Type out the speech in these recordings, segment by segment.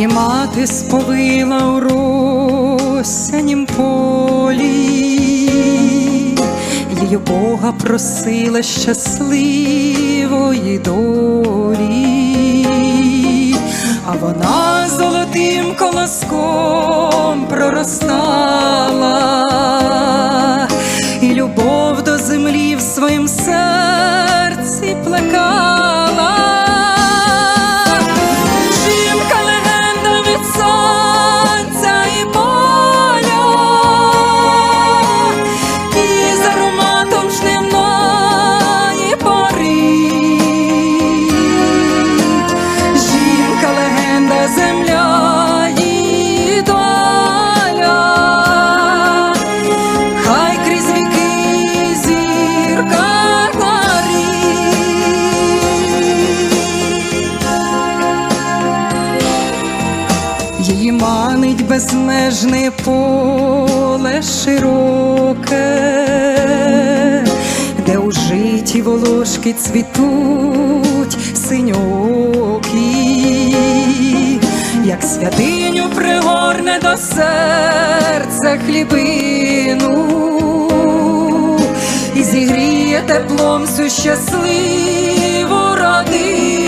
мати сповила у росянім полі, її Бога просила щасливої долі, а вона золотим колоском проростала, манить безмежне поле широке, де у житі волошки цвітуть синьокі, як святиню пригорне до серця хлібину і зігріє теплом всю щасливу родину.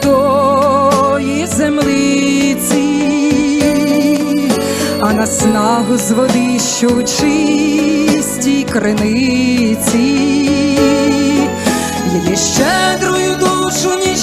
Святої землиці, а на снагу з води, що у чистій криниці, її щедрою душу ні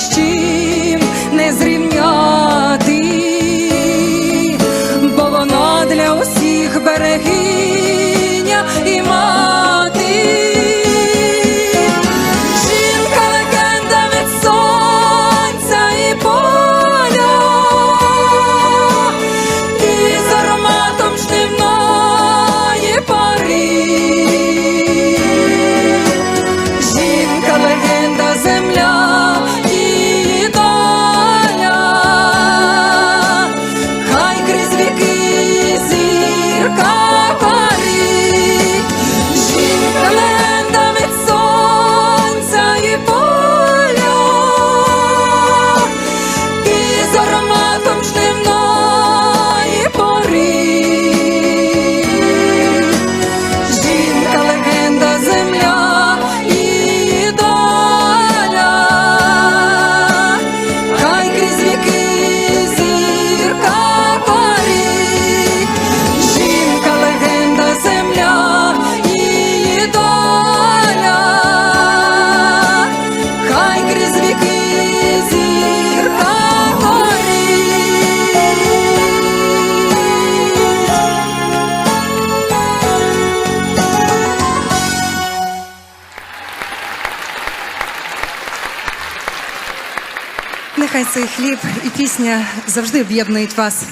Нехай цей хліб і пісня завжди об'єднують вас.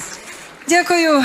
Дякую.